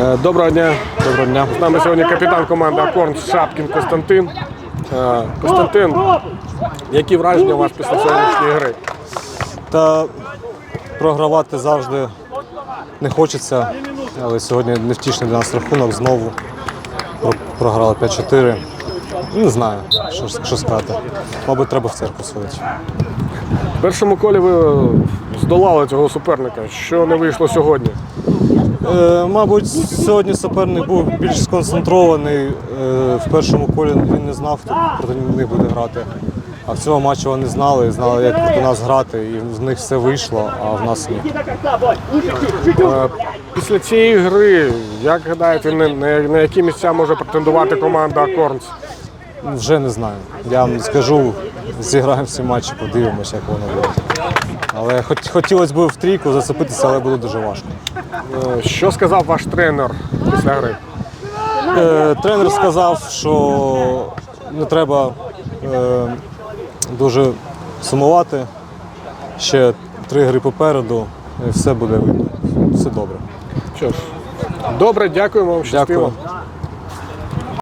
Е, Доброго дня. Доброго дня. З нами сьогодні капітан команди Акорн Шапкін Костянтин. Е, Костянтин, які враження у вас після сьогоднішньої гри? Та програвати завжди не хочеться, але сьогодні невтішний для нас рахунок знову. Програли 5-4. Не знаю, що, що сказати. Мабуть, треба в церкву сходити. В першому колі ви здолали цього суперника. Що не вийшло сьогодні? Е, мабуть, сьогодні суперник був більш сконцентрований. Е, в першому колі він не знав, хто проти них буде грати. А в цьому матчі вони знали, знали, як проти нас грати, і в них все вийшло, а в нас ні. Е, Після цієї гри, як гадаєте, на, які місця може претендувати команда Акорнс? Вже не знаю. Я вам скажу, зіграємо всі матчі, подивимося, як воно буде. Але хотілося б в трійку зацепитися, але буде дуже важко. Е, Що сказав ваш тренер після гри? Е, тренер сказав, що не треба е, дуже сумувати. Ще три гри попереду, і все буде видно. Все добре. Що ж, добре, дякуємо вам, щастиво. Дякую.